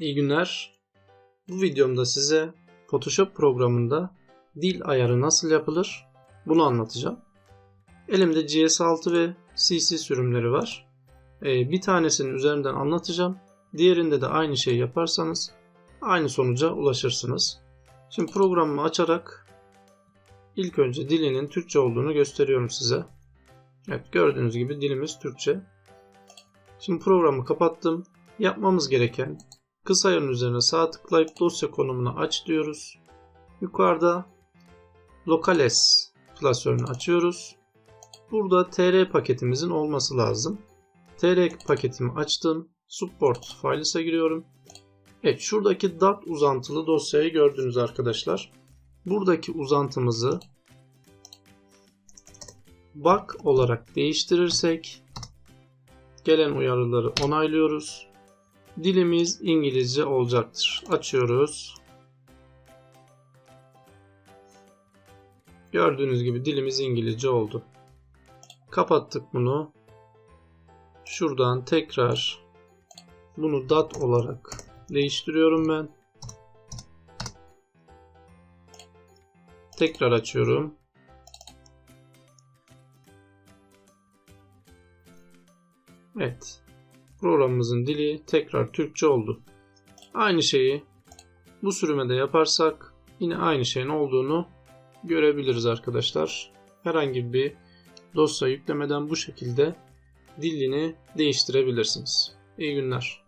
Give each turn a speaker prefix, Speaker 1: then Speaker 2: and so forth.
Speaker 1: İyi günler. Bu videomda size Photoshop programında dil ayarı nasıl yapılır bunu anlatacağım. Elimde GS6 ve CC sürümleri var. Ee, bir tanesinin üzerinden anlatacağım. Diğerinde de aynı şeyi yaparsanız aynı sonuca ulaşırsınız. Şimdi programımı açarak ilk önce dilinin Türkçe olduğunu gösteriyorum size. Evet gördüğünüz gibi dilimiz Türkçe. Şimdi programı kapattım. Yapmamız gereken kısa ayarın üzerine sağ tıklayıp dosya konumunu aç diyoruz. Yukarıda Locales klasörünü açıyoruz. Burada tr paketimizin olması lazım. tr paketimi açtım. Support files'a giriyorum. Evet şuradaki dart uzantılı dosyayı gördünüz arkadaşlar. Buradaki uzantımızı bak olarak değiştirirsek gelen uyarıları onaylıyoruz. Dilimiz İngilizce olacaktır. Açıyoruz. Gördüğünüz gibi dilimiz İngilizce oldu. Kapattık bunu. Şuradan tekrar bunu dat olarak değiştiriyorum ben. Tekrar açıyorum. Evet. Programımızın dili tekrar Türkçe oldu. Aynı şeyi bu sürümede yaparsak yine aynı şeyin olduğunu görebiliriz arkadaşlar. Herhangi bir dosya yüklemeden bu şekilde dilini değiştirebilirsiniz. İyi günler.